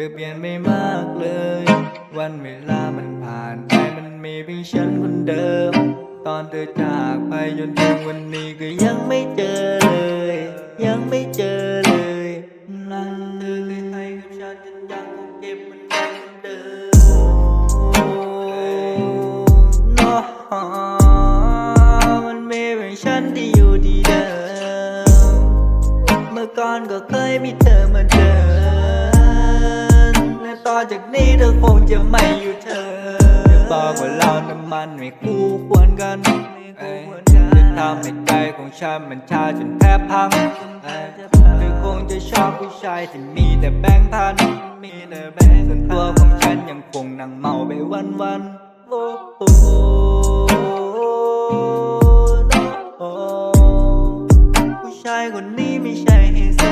ธอเปลี่ยนไม่มากเลย วันเวลามันผ่านไปมันมีเพียงฉันคนเดิม ตอนเธอจากไปจนถึงวันนี้ก็ยังไม่เจอเลย ยังไม่เจอเลยนั่นเธอเคยให้กับฉันฉันยังคงเก็บมันไว้เหมือนเดิมเนาะมันมีเพียงฉันที่อยู่ที่เดิม เมื่อก่อนก็เคยมีเธอมาเดินและต่อ จากนี้เธอคงจะไม่อยู่เธอจะบอกว่าเรานั้นมันไม่คู่ควรกันจะทำให้ใจของฉันมันชาจนแทบพังเธอคงจะชอบผู้ชายที่มีแต่แบงค์พันมีแต่แบงค์ส่วนตัวของฉันยังคงนั่งเมาไปวันวันโอ้โหผู้ชายคนนี้ไม่ใช่ไฮโซ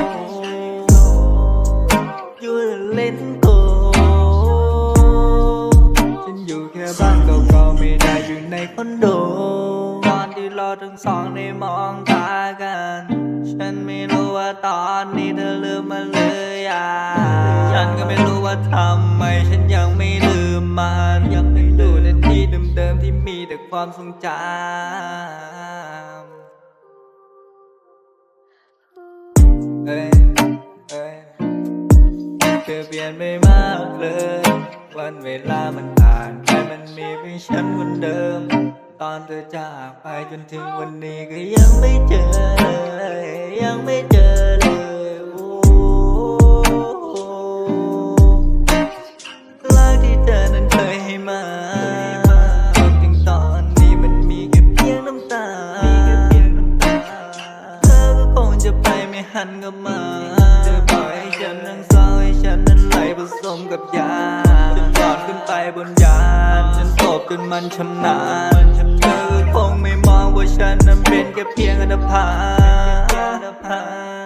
แค่บ้านเก่าๆไม่ได้อยู่ในคอนโดตอนที่เราทั้งสองได้มองตากัน ฉันไม่รู้ว่าตอนนี้เธอลืมมาเลยอะฉันก็ไม่รู้ว่าทำไมฉันยังไม่ลืมมันยังไม่ดูในที่เดิมๆที่มีแต่ความทรงจำเอ้ยเอ้ยเธอเปลี่ยนไปมากเลย วันเวลามันผ่าน มีเพียงฉันคนเดิม ตอนเธอจากไปจนถึงวันนี้ก็ยังไม่เจอเลย ยังไม่เจอเลยโอ้รักที่เธอนั้นเคยให้มาจนถึงตอนนี้มันมีแค่เพียงน้ำตาเธอก็คงจะไปไม่หันกลับมาจะปล่อยให้ฉันนั่งเศร้าให้ฉันนั้นไหลผสมกับยาฉันหยอดขึ้นไปบนยา จนมันชำนาญเธอก็คงไม่มองว่าฉันนั้นเป็นแค่เพียงอันธพาล